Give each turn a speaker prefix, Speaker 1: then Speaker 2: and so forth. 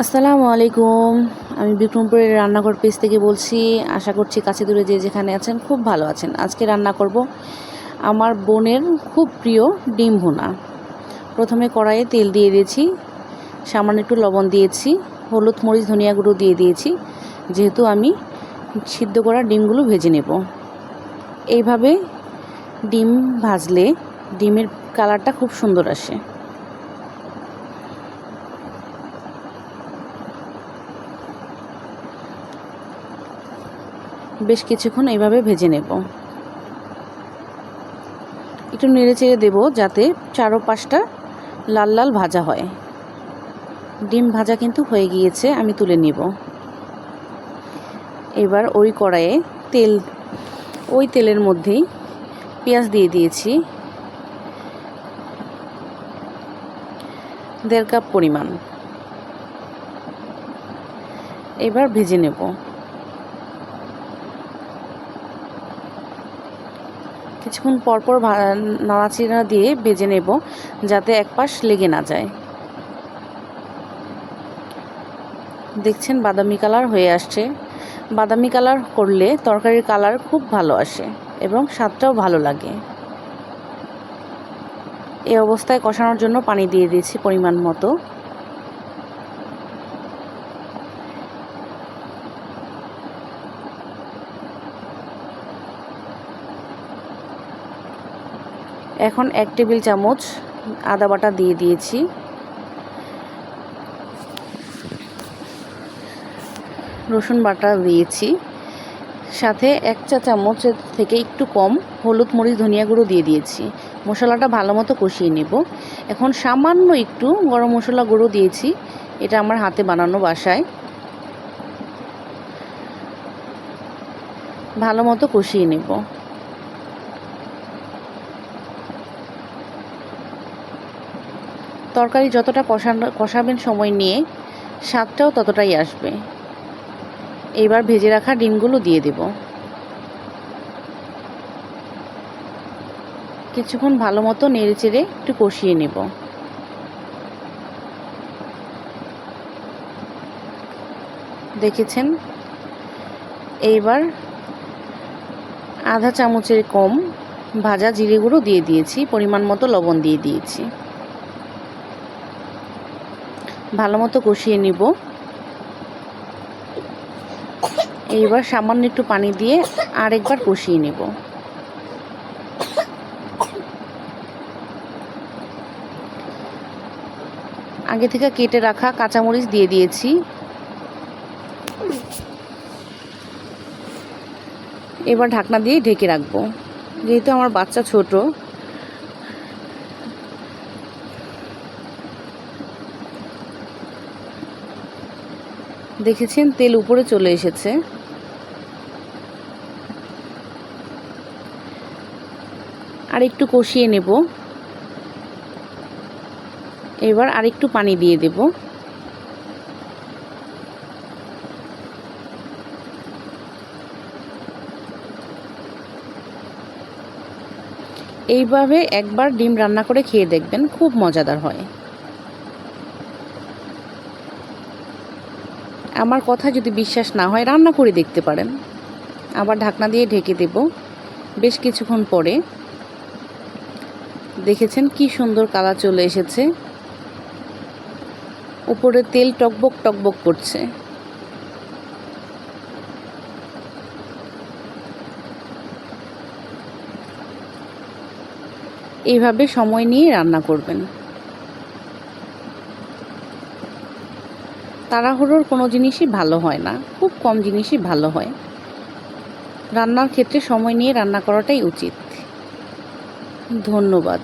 Speaker 1: আসসালামু আলাইকুম। আমি বিক্রমপুরের রান্নাঘর পেজ থেকে বলছি, আশা করছি কাছে দূরে যে যেখানে আছেন খুব ভালো আছেন। আজকে রান্না করব আমার বোনের খুব প্রিয় ডিম ভুনা। প্রথমে কড়াইয়ে তেল দিয়ে দিয়েছি, সামান্য একটু লবণ দিয়েছি, হলুদ, মরিচ, ধনিয়া গুঁড়ো দিয়ে দিয়েছি, যেহেতু আমি সিদ্ধ করা ডিমগুলো ভেজে নেব। এইভাবে ডিম ভাজলে ডিমের কালারটা খুব সুন্দর আসে। বেশ কিছুক্ষণ এইভাবে ভেজে নেব। একটু নেড়ে চেড়ে দেবো যাতে চারো পাঁচটা লাল লাল ভাজা হয়। ডিম ভাজা কিন্তু হয়ে গিয়েছে, আমি তুলে নিব। এবার ওই কড়াইয়ে তেল, ওই তেলের মধ্যেই পেঁয়াজ দিয়ে দিয়েছি। দেড় কাপ পরিমাণ। এবার ভেজে নেব। কিছুক্ষণ পরপর নাড়াচিড়া দিয়ে ভেজে নেব, যাতে এক পাশ লেগে না যায়। দেখছেন, বাদামি কালার হয়ে আসছে। বাদামি কালার করলে তরকারির কালার খুব ভালো আসে এবং স্বাদটাও ভালো লাগে। এই অবস্থায় কষানোর জন্য পানি দিয়ে দিয়েছি পরিমাণ মতো। এখন এক টেবিল চামচ আদা বাটা দিয়ে দিয়েছি। রসুন বাটা দিয়েছি। সাথে এক চা চামচের থেকে একটু কম হলুদ মরিচ ধনিয়া গুঁড়ো দিয়ে দিয়েছি। মশলাটা ভালো মতো কষিয়ে নেব। এখন সামান্য একটু গরম মশলা গুঁড়ো দিয়েছি। এটা আমার হাতে বানানো বাসায়। ভালো মতো কষিয়ে নেব। তরকারি যতটা কষানো, কষাবেন সময় নিয়ে স্বাদটাও ততটাই আসবে। এইবার ভেজে রাখা ডিমগুলো দিয়ে দেব। কিছুক্ষণ ভালো মতো নেড়ে চেড়ে একটু কষিয়ে নেব। দেখেছেন? এইবার আধা চামচের কম ভাজা জিরে গুঁড়ো দিয়ে দিয়েছি, পরিমাণ মতো লবণ দিয়ে দিয়েছি। ভালো মতো কষিয়ে নিব। এইবার সামান্য একটু পানি দিয়ে আরেকবার কষিয়ে নেব। আগে থেকে কেটে রাখা কাঁচামরিচ দিয়ে দিয়েছি। এবার ঢাকনা দিয়ে ঢেকে রাখব। যেহেতু আমার বাচ্চা ছোট দেখেছেন, তেল উপরে চলে এসেছে। আর একটু কষিয়ে নেব। এবার আরেকটু পানি দিয়ে দেব। এইভাবে একবার ডিম রান্না করে খেয়ে দেখবেন, খুব মজাদার হয়। আমার কথা যদি বিশ্বাস না হয়, রান্না করে দেখতে পারেন। আবার ঢাকনা দিয়ে ঢেকে দেব। বেশ কিছুক্ষণ পরে দেখেছেন কি সুন্দর কালার চলে এসেছে। উপরে তেল টকবক টকবক করছে। এইভাবে সময় নিয়ে রান্না করবেন। তাড়াহুড়োর কোনো জিনিসই ভালো হয় না, খুব কম জিনিসই ভালো হয়। রান্নার ক্ষেত্রে সময় নিয়ে রান্না করাটাই উচিত। ধন্যবাদ।